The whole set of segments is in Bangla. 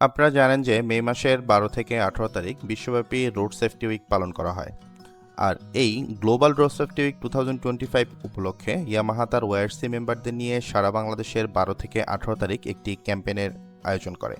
আপনারা জানেন যে মে মাসের বারো থেকে আঠারো তারিখ বিশ্বব্যাপী রোড সেফটি উইক পালন করা হয়। আর এই global road safety week two thousand twenty five উপলক্ষে ইয়ামাহা তার ওয়ারসি মেম্বারদের নিয়ে সারা বাংলাদেশের বারো থেকে আঠারো তারিখ একটি ক্যাম্পেনের আয়োজন করে।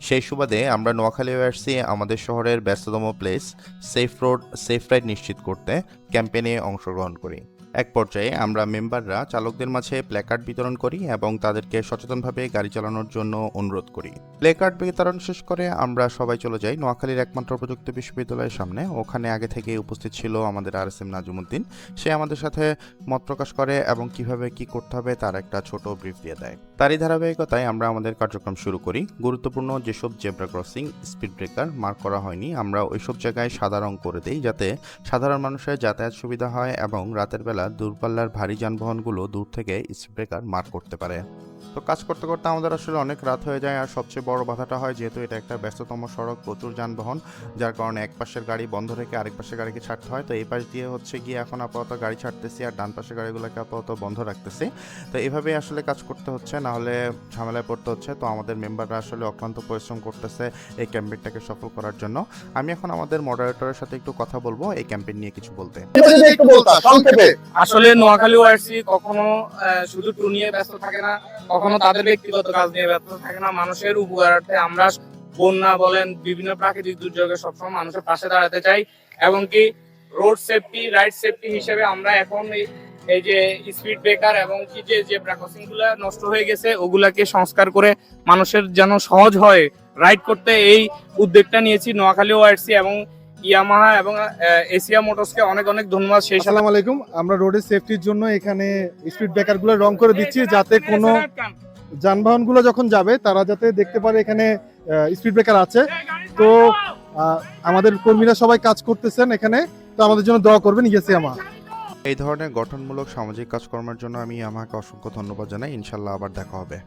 সেই সুবাদে আমরা নোয়াখালী ওয়ারসি আমাদের শহরের ব্যস্ততম place safe road safe ride নিশ্চিত করতে ক্যাম্পেনে অংশগ্রহণ করি। এক পর্যায়ে আমরা মেম্বাররা চালকদের মাঝে প্ল্যাকার্ড বিতরণ করি এবং তাদেরকে সচেতনভাবে গাড়ি চালানোর জন্য অনুরোধ করি। প্লেকার্ড বিতরণ শেষ করে আমরা সবাই চলে যাই নোয়াখালীর একমাত্র প্রযুক্তি বিশ্ববিদ্যালয়ের সামনে। ওখানে আগে থেকে উপস্থিত ছিল আমাদের আর এস এম নাজুমুদ্দিন। সে আমাদের সাথে মত প্রকাশ করে এবং কীভাবে কি করতে হবে তার একটা ছোট ব্রিফ দিয়ে দেয়। তারই ধারাবাহিকতায় আমরা আমাদের কার্যক্রম শুরু করি। গুরুত্বপূর্ণ যেসব zebra crossing speed breaker mark করা হয়নি, আমরা ওইসব জায়গায় সাদা রং করে দিই যাতে সাধারণ মানুষের যাতায়াত সুবিধা হয় এবং রাতের বেলা দূরপাল্লার ভারী যানবাহনগুলো দূর থেকে স্পিড ব্রেকার মার্ক করতে পারে। তো কাজ করতে করতে আমাদের আসলে অনেক রাত হয়ে যায়, আর সবচেয়ে বড় বাধাটা হয় যেহেতু এটা একটা ব্যস্ততম সড়ক, প্রচুর যানবাহন, যার কারণে এক পাশের গাড়ি বন্ধ রেখে আরেক পাশের গাড়িকে ছাড়তে হয়। তো এই পাশ দিয়ে হচ্ছে গিয়ে এখন আপাতত গাড়ি ছাড়তেছি আর ডান পাশের গাড়িগুলোকে আপাতত বন্ধ রাখতেছি। তো এভাবেই আসলে কাজ করতে হচ্ছে, না হলে ঝামেলায় পড়তে হচ্ছে। তো আমাদের মেম্বাররা আসলে অক্লান্ত পরিশ্রম করতেছে এই ক্যাম্পেইনটাকে সফল করার জন্য। আমি এখন আমাদের মডারেটরের সাথে একটু কথা বলব এই ক্যাম্পেইন নিয়ে কিছু বলতে। আসলে নোয়াখালী ওয়ারসি কখনো শুধু টু নিয়ে ব্যস্ত থাকে না কখনো তাদের ব্যক্তিগত কাজ নিয়ে ব্যস্ত থাকে না। মানুষের উপকারার্থে আমরা বন্যা বলেন, বিভিন্ন প্রাকৃতিক দুর্যোগে সবসময় মানুষের পাশে দাঁড়াতে চাই। এবং কি রোড সেফটি রাইড সেফটি হিসেবে আমরা এখন এই- যে স্পিড ব্রেকার এবং কি যে যে ক্রসিংগুলা নষ্ট হয়ে গেছে, ওগুলাকে সংস্কার করে মানুষের যেন সহজ হয়। রাইড করতে এই উদ্যোগটা নিয়েছি নোয়াখালী ওয়ারসি এবং ইয়ামাহা এবং এশিয়া মোটরসকে অনেক অনেক ধন্যবাদ সেই আসসালামু আলাইকুম। আমরা রোডের সেফটির জন্য এখানে স্পিড ব্রেকারগুলো রং করে দিচ্ছি যাতে কোনো যানবাহনগুলো যখন যাবে তারা যাতে দেখতে পারে এখানে স্পিড ব্রেকার আছে। তো আমাদের কর্মীরা সবাই কাজ করতেছেন এখানে। তো আমাদের জন্য দোয়া করবেন ইয়েসি আমার এই ধরনের গঠনমূলক সামাজিক কাজকর্মের জন্য আমি আমাকে অসংখ্য ধন্যবাদ জানাই। ইনশাল্লাহ আবার দেখা হবে।